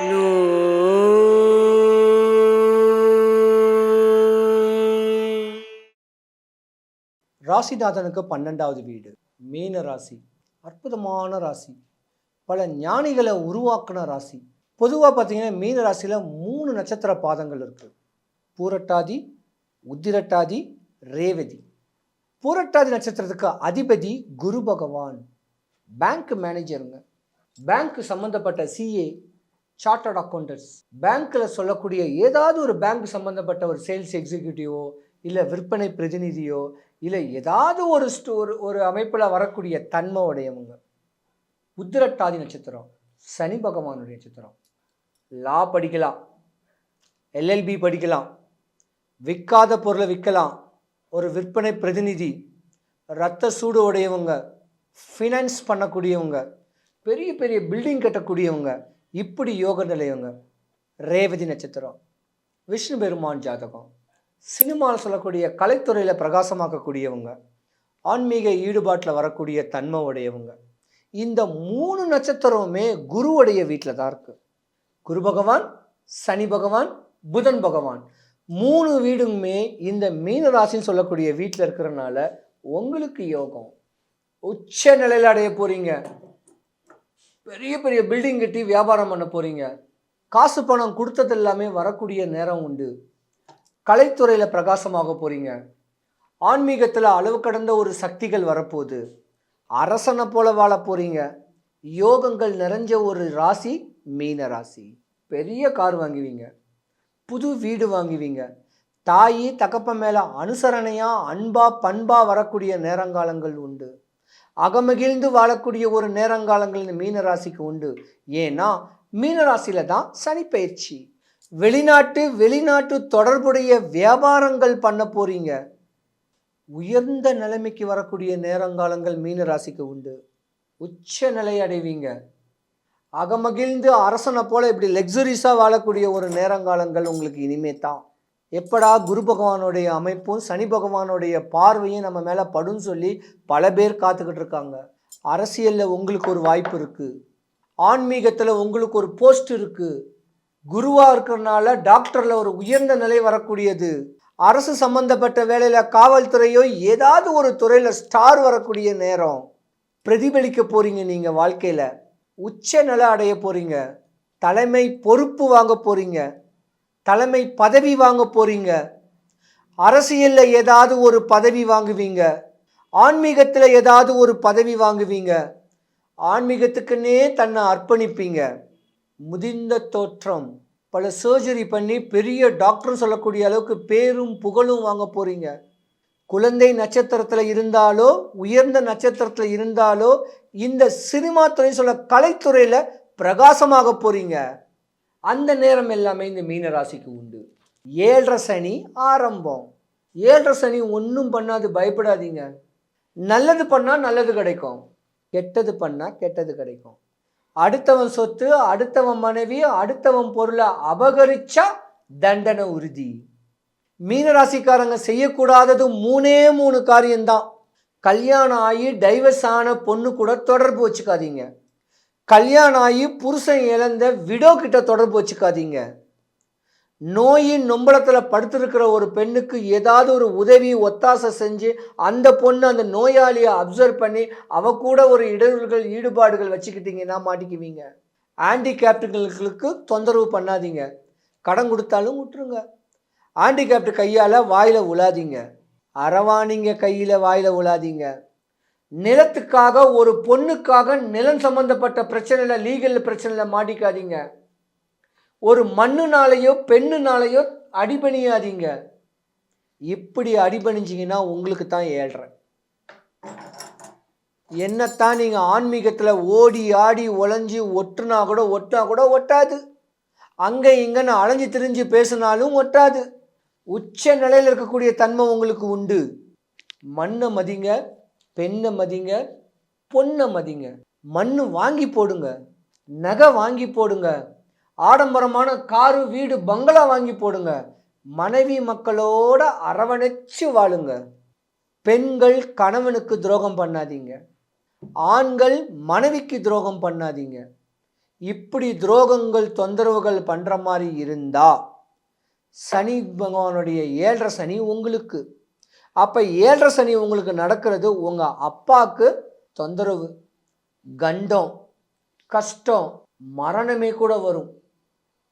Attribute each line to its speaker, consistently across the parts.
Speaker 1: ராசிநாதனுக்கு பன்னெண்டாவது வீடு. மீன ராசி. அற்புதமான ராசி. பல ஞானிகளை உருவாக்குன ராசி. பொதுவாக பார்த்தீங்கன்னா மீன ராசியில் மூணு நட்சத்திர பாதங்கள் இருக்குது பூரட்டாதி உத்திரட்டாதி ரேவதி. பூரட்டாதி நட்சத்திரத்துக்கு அதிபதி குரு பகவான். பேங்க் மேனேஜருங்க. பேங்க் சம்மந்தப்பட்ட சிஏ சார்ட்டர்ட் அக்கௌண்டன்ட்ஸ் பேங்க்கில் சொல்லக்கூடிய ஏதாவது ஒரு பேங்க் சம்மந்தப்பட்ட ஒரு சேல்ஸ் எக்ஸிக்யூட்டிவோ இல்லை விற்பனை பிரதிநிதியோ இல்லை ஏதாவது ஒரு ஸ்டோ ஒரு ஒரு அமைப்பில் வரக்கூடிய தன்மை உடையவங்க உத்திரட்டாதி நட்சத்திரம் சனி பகவானுடைய நட்சத்திரம். லா படிக்கலாம். எல்எல்பி படிக்கலாம். விற்காத பொருளை விற்கலாம். ஒரு விற்பனை பிரதிநிதி. ரத்த சூடு உடையவங்க. ஃபினான்ஸ் பண்ணக்கூடியவங்க. பெரிய பெரிய பில்டிங் கட்டக்கூடியவங்க. இப்படி யோக நிலையங்க. ரேவதி நட்சத்திரம். விஷ்ணு பெருமான் ஜாதகம். சினிமாவில் சொல்லக்கூடிய கலைத்துறையில் பிரகாசமாக்கக்கூடியவங்க. ஆன்மீக ஈடுபாட்டில் வரக்கூடிய தன்மை உடையவங்க. இந்த மூணு நட்சத்திரமுமே குருவுடைய வீட்டில் தான் இருக்குது குரு பகவான் சனி பகவான் புதன் பகவான். மூணு வீடுமே இந்த மீன ராசின்னு சொல்லக்கூடிய வீட்டில் இருக்கிறனால உங்களுக்கு யோகம். உச்ச நிலையில் அடைய போகிறீங்க பெரிய பெரிய பில்டிங் கட்டி வியாபாரம் பண்ண போகிறீங்க காசு பணம் கொடுத்தது எல்லாமே வரக்கூடிய நேரம் உண்டு. கலைத்துறையில் பிரகாசமாக போகிறீங்க ஆன்மீகத்தில் அளவு கடந்த ஒரு சக்திகள் வரப்போகுது. அரசனை போல வாழ போகிறீங்க யோகங்கள் நிறைஞ்ச ஒரு ராசி மீன ராசி. பெரிய கார் வாங்குவீங்க. புது வீடு வாங்குவீங்க. தாயி தகப்ப மேலே அனுசரணையாக அன்பா பண்பா வரக்கூடிய நேரங்காலங்கள் உண்டு. அகமகிழ்ந்து வாழக்கூடிய ஒரு நேரங்காலங்கள் இந்த மீன ராசிக்கு உண்டு. ஏன்னா மீன தான் சனி பயிற்சி. வெளிநாட்டு வெளிநாட்டு தொடர்புடைய வியாபாரங்கள் பண்ண போறீங்க. உயர்ந்த நிலைமைக்கு வரக்கூடிய நேரங்காலங்கள் மீன ராசிக்கு உண்டு. உச்ச நிலை அடைவீங்க. அகமகிழ்ந்து அரசனை போல இப்படி லக்ஸுரிஸாக வாழக்கூடிய ஒரு நேரங்காலங்கள் உங்களுக்கு இனிமே தான் எப்படா குரு பகவானுடைய அமைப்பும் சனி பகவானுடைய பார்வையும் நம்ம மேலே படும் சொல்லி பல பேர் காத்துக்கிட்டு இருக்காங்க. அரசியலில் உங்களுக்கு ஒரு வாய்ப்பு இருக்குது ஆன்மீகத்தில் உங்களுக்கு ஒரு போஸ்ட் இருக்குது குருவாக இருக்கிறனால டாக்டரில் ஒரு உயர்ந்த நிலை வரக்கூடியது. அரசு சம்பந்தப்பட்ட வேலையில் காவல்துறையோ ஏதாவது ஒரு துறையில் ஸ்டார் வரக்கூடிய நேரம். பிரதிபலிக்க போகிறீங்க நீங்கள் வாழ்க்கையில். உச்ச நிலை அடைய போகிறீங்க தலைமை பொறுப்பு வாங்க போகிறீங்க தலைமை பதவி வாங்க போறீங்க. அரசியலில் ஏதாவது ஒரு பதவி வாங்குவீங்க. ஆன்மீகத்தில் ஏதாவது ஒரு பதவி வாங்குவீங்க. ஆன்மீகத்துக்குன்னே தன்னை அர்ப்பணிப்பீங்க. முதிர்ந்த தோற்றம். பல சர்ஜரி பண்ணி பெரிய டாக்டர்னு சொல்லக்கூடிய அளவுக்கு பேரும் புகழும் வாங்க போறீங்க. குழந்தை நட்சத்திரத்தில் இருந்தாலோ உயர்ந்த நட்சத்திரத்தில் இருந்தாலோ இந்த சினிமா துறை சொல்ல கலைத்துறையில் பிரகாசமாக போறீங்க. அந்த நேரம் எல்லாமே இந்த மீன ராசிக்கு உண்டு. ஏழரை சனி ஆரம்பம். ஏழரை சனி ஒன்றும் பண்ணாது பயப்படாதீங்க. நல்லது பண்ணால் நல்லது கிடைக்கும். கெட்டது பண்ணால் கெட்டது கிடைக்கும். அடுத்தவன் சொத்து அடுத்தவன் மனைவி அடுத்தவன் பொருளை அபகரிச்சா தண்டனை உறுதி. மீனராசிக்காரங்க செய்யக்கூடாதது மூணே மூணு காரியம்தான். கல்யாணம் ஆகி டைவர்ஸ் ஆன பொண்ணு கூட தொடர்பு வச்சுக்காதீங்க. கல்யாணம் ஆகி புருஷன் இழந்த விடோ கிட்ட தொடர்பு வச்சுக்காதீங்க. நோயின் நொம்பளத்தில் படுத்திருக்கிற ஒரு பெண்ணுக்கு ஏதாவது ஒரு உதவி ஒத்தாசை செஞ்சு அந்த பொண்ணு அந்த நோயாளியை அப்சர்வ் பண்ணி அவ கூட ஒரு இடர்கள் ஈடுபாடுகள் வச்சுக்கிட்டீங்கன்னா மாட்டிக்குவீங்க. ஹேண்டிகேப்டுகளுக்கு தொந்தரவு பண்ணாதீங்க. கடன் கொடுத்தாலும் விட்டுருங்க. ஹேண்டிகேப்டு கையால் வாயில் உழாதீங்க. அரவாணிங்க கையில் வாயில் உழாதீங்க. நிலத்துக்காக ஒரு பொண்ணுக்காக நிலம் சம்பந்தப்பட்ட பிரச்சனையில் லீகல் பிரச்சனையில் மாட்டிக்காதீங்க. ஒரு மண்ணுனாலேயோ பெண்ணுனாலேயோ அடிபணியாதீங்க. இப்படி அடிபணிஞ்சிங்கன்னா உங்களுக்கு தான் ஏழ்றேன் என்னத்தான் நீங்கள் ஆன்மீகத்தில் ஓடி ஆடி உழைஞ்சி ஒட்டுனா கூட ஒட்டினா கூட ஒட்டாது. அங்கே இங்கன்னு அலைஞ்சு திரிஞ்சு பேசினாலும் ஒட்டாது. உச்ச நிலையில் இருக்கக்கூடிய தன்மை உங்களுக்கு உண்டு. மண்ணை மதிங்க பெண்ணை மதிங்க பொண்ணை மதிங்க. மண் வாங்கி போடுங்க நகை வாங்கி போடுங்க ஆடம்பரமான காரு வீடு பங்களா வாங்கி போடுங்க மனைவி மக்களோட அரவணைச்சு வாழுங்க. பெண்கள் கணவனுக்கு துரோகம் பண்ணாதீங்க. ஆண்கள் மனைவிக்கு துரோகம் பண்ணாதீங்க. இப்படி துரோகங்கள் தொந்தரவுகள் பண்ணுற மாதிரி இருந்தா சனி பகவானுடைய ஏழரை சனி உங்களுக்கு. அப்போ ஏழரை சனி உங்களுக்கு நடக்கிறது உங்கள் அப்பாவுக்கு தொந்தரவு கண்டம் கஷ்டம் மரணமே கூட வரும்.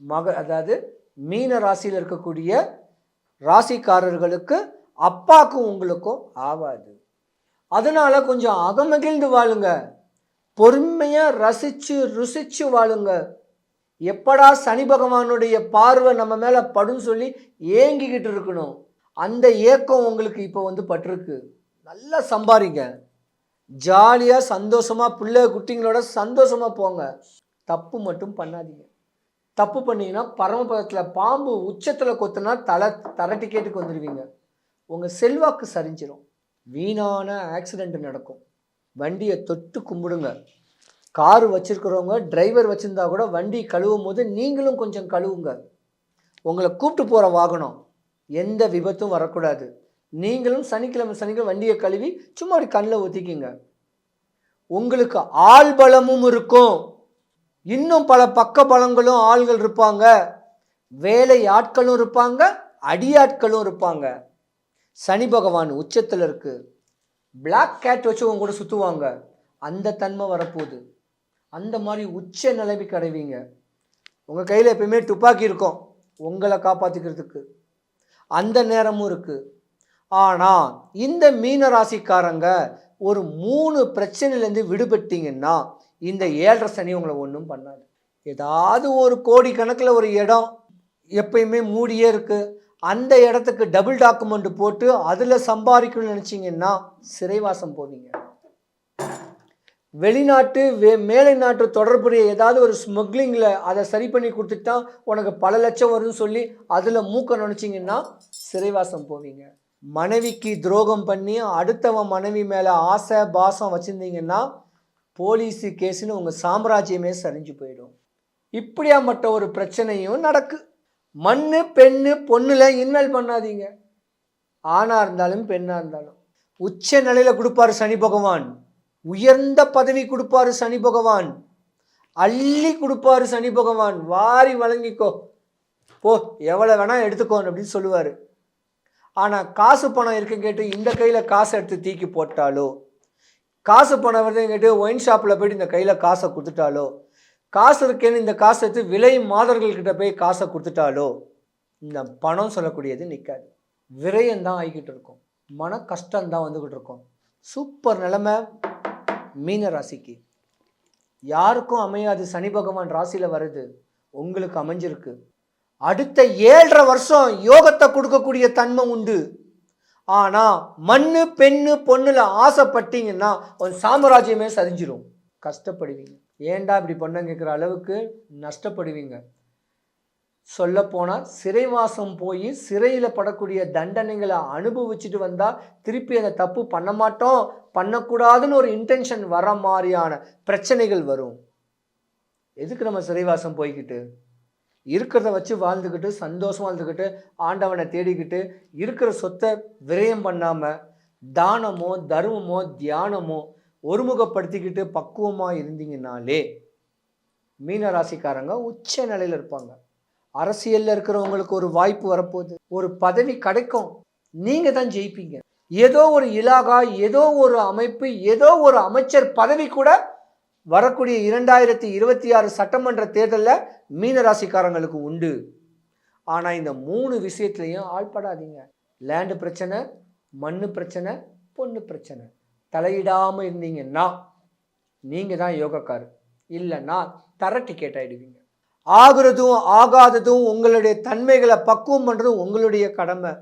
Speaker 1: மக அதாவது மீன ராசியில் இருக்கக்கூடிய ராசிக்காரர்களுக்கு அப்பாக்கும் உங்களுக்கும் ஆகாது அதனால் கொஞ்சம் அகமகிழ்ந்து வாழுங்க. பொறுமையாக ரசித்து ருசித்து வாழுங்க. எப்படா சனி பகவானுடைய பார்வை நம்ம மேலே படும் சொல்லி ஏங்கிக்கிட்டு இருக்கணும். அந்த ஏக்கம் உங்களுக்கு இப்போ வந்து பட்டிருக்கு. நல்லா சம்பாதிங்க ஜாலியாக சந்தோஷமாக பிள்ளை குட்டிங்களோட சந்தோஷமாக போங்க. தப்பு மட்டும் பண்ணாதீங்க. தப்பு பண்ணிங்கன்னா பரமபதத்தில் பாம்பு உச்சத்தில் கொத்துனா தலை தர டிக்கெட்டுக்கு வந்துடுவீங்க உங்கள் செல்வாக்கு சரிஞ்சிடும் வீணான ஆக்சிடெண்ட் நடக்கும். வண்டியை தொட்டு கும்பிடுங்க. கார் வச்சுருக்கிறவங்க டிரைவர் வச்சுருந்தா கூட வண்டி கழுவும் போது நீங்களும் கொஞ்சம் கழுவுங்க. உங்களை கூப்பிட்டு போகிற வாகனம். எந்த விபத்தும் வரக்கூடாது. நீங்களும் சனிக்கிழமை சனிக்கிழமை வண்டியை கழுவி சும்மா ஒரு கண்ணில் ஒத்திக்கிங்க உங்களுக்கு ஆள் பலமும் இருக்கும். இன்னும் பல பக்க பலங்களும் ஆள்கள் இருப்பாங்க. வேலை ஆட்களும் இருப்பாங்க அடியாட்களும் இருப்பாங்க. சனி பகவான் உச்சத்தில் இருக்கு. பிளாக் கேட் வச்சு உங்க கூட சுற்றுவாங்க அந்த தன்மை வரப்போகுது. அந்த மாதிரி உச்ச நிலைமைக்கு அடைவீங்க. உங்கள் கையில் எப்பயுமே துப்பாக்கி இருக்கும். உங்களை காப்பாற்றிக்கிறதுக்கு அந்த நேரமும் இருக்குது ஆனால் இந்த மீன ராசிக்காரங்க ஒரு மூணு பிரச்சனையிலேருந்து விடுபட்டிங்கன்னா இந்த ஏழரை சனி உங்களை ஒன்றும் பண்ணாது. ஏதாவது ஒரு கோடி கணக்கில் ஒரு இடம் எப்பயுமே மூடியே இருக்குது அந்த இடத்துக்கு டபுள் டாக்குமெண்ட் போட்டு அதில் சம்பாதிக்கணும்னு நினச்சிங்கன்னா சிறைவாசம் போவீங்க. வெளிநாட்டு வே மேலை நாட்டு தொடர்புடைய ஏதாவது ஒரு ஸ்மக்லிங்கில் அதை சரி பண்ணி கொடுத்துட்டா உனக்கு பல லட்சம் வரும்னு சொல்லி அதில் மூக்க நினச்சிங்கன்னா சிறைவாசம் போவீங்க. மனைவிக்கு துரோகம் பண்ணி அடுத்தவன் மனைவி மேலே ஆசை பாசம் வச்சுருந்தீங்கன்னா போலீஸு கேஸுன்னு உங்கள் சாம்ராஜ்யமே சரிஞ்சு போயிடும். இப்படியாப்பட்ட ஒரு பிரச்சனையும் நடக்கு. மண் பெண்ணு பொண்ணில் இன்வால்வ் பண்ணாதீங்க. ஆணாக இருந்தாலும் பெண்ணாக இருந்தாலும். உச்ச நிலையில் கொடுப்பாரு சனி பகவான். உயர்ந்த பதவி கொடுப்பாரு சனி பகவான். அள்ளி கொடுப்பாரு சனி பகவான். வாரி வழங்கிக்கோ. போ எவ்வளோ வேணால் எடுத்துக்கோ அப்படின்னு சொல்லுவார். ஆனால் காசு பணம் இருக்கு கேட்டு இந்த கையில் காசை எடுத்து தீக்கி போட்டாலோ? காசு பணம் வருதுன்னு கேட்டு ஒயின் ஷாப்பில் போய்ட்டு இந்த கையில் காசை கொடுத்துட்டாலோ? காசு இருக்கேன்னு இந்த காசை எடுத்து விலை மாதர்கள்கிட்ட போய் காசை கொடுத்துட்டாலோ? இந்த பணம் சொல்லக்கூடியது நிற்காது விரயம்தான் ஆகிக்கிட்டு இருக்கும். மன கஷ்டம்தான் வந்துக்கிட்டு இருக்கும். சூப்பர் நிலமை. மீன ராசிக்கு. யாருக்கும் அமையாது சனி பகவான் ராசியில் வருது உங்களுக்கு அமைஞ்சிருக்கு. அடுத்த ஏழரை வருஷம் யோகத்தை கொடுக்கக்கூடிய தன்மை உண்டு. ஆனால் மண்ணு பெண்ணு பொண்ணில் ஆசைப்பட்டீங்கன்னா ஒரு சாம்ராஜ்யமே சரிஞ்சிடும் கஷ்டப்படுவீங்க. ஏண்டா இப்படி பண்ண கேட்குற அளவுக்கு நஷ்டப்படுவீங்க. சொல்லப்போனால் சிறைவாசம் போய் சிறையில் படக்கூடிய தண்டனைகளை அனுபவிச்சுட்டு வந்தால் திருப்பி அந்த தப்பு பண்ண மாட்டோம் பண்ணக்கூடாதுன்னு ஒரு இன்டென்ஷன் வர மாதிரியான பிரச்சனைகள் வரும். எதுக்கு நம்ம சிறைவாசம் போய்கிட்டு இருக்கிறத வச்சு வாழ்ந்துக்கிட்டு சந்தோஷம் வாழ்ந்துக்கிட்டு ஆண்டவனை தேடிக்கிட்டு இருக்கிற சொத்தை விரயம் பண்ணாமல் தானமோ தர்மமோ தியானமோ ஒருமுகப்படுத்திக்கிட்டு பக்குவமாக இருந்தீங்கனாலே மீனராசிக்காரங்க உச்ச நிலையில் இருப்பாங்க. அரசியலில் இருக்கிறவங்களுக்கு ஒரு வாய்ப்பு வரப்போகுது. ஒரு பதவி கிடைக்கும். நீங்கள் தான் ஜெயிப்பீங்க. ஏதோ ஒரு இலாகா ஏதோ ஒரு அமைப்பு ஏதோ ஒரு அமைச்சர் பதவி கூட வரக்கூடிய இரண்டாயிரத்தி இருபத்தி ஆறு சட்டமன்ற தேர்தலில் மீனராசிக்காரங்களுக்கு உண்டு. ஆனால் இந்த மூணு விஷயத்துலையும் ஆள்படாதீங்க. லேண்டு பிரச்சனை மண்ணு பிரச்சனை பொண்ணு பிரச்சனை. தலையிடாமல் இருந்தீங்கன்னா நீங்கள் தான் யோகக்காரர். இல்லைன்னா தர டிக்கெட் ஆகிடுவீங்க ஆகுறதும் ஆகாததும் உங்களுடைய தன்மைகளை பக்குவம் பண்ணுறதும் உங்களுடைய கடமை.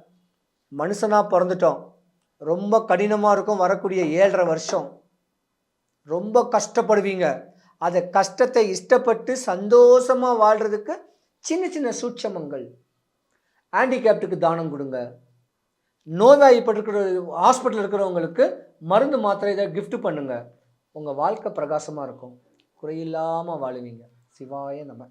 Speaker 1: மனுஷனாக பிறந்துட்டோம். ரொம்ப கடினமாக இருக்கும் வரக்கூடிய ஏழரை வருஷம். ரொம்ப கஷ்டப்படுவீங்க. அதை கஷ்டத்தை இஷ்டப்பட்டு சந்தோஷமாக வாழ்கிறதுக்கு சின்ன சின்ன சூட்சமங்கள். ஹேண்டிகேப்டுக்கு தானம் கொடுங்க. நோய்வாய்ப்பட்டிருக்கிற ஹாஸ்பிட்டல் இருக்கிறவங்களுக்கு மருந்து மாத்திரை இதை கிஃப்ட் பண்ணுங்கள் உங்கள் வாழ்க்கை பிரகாசமாக இருக்கும். குறையில்லாமல் வாழுவீங்க. சிவாய நம்ம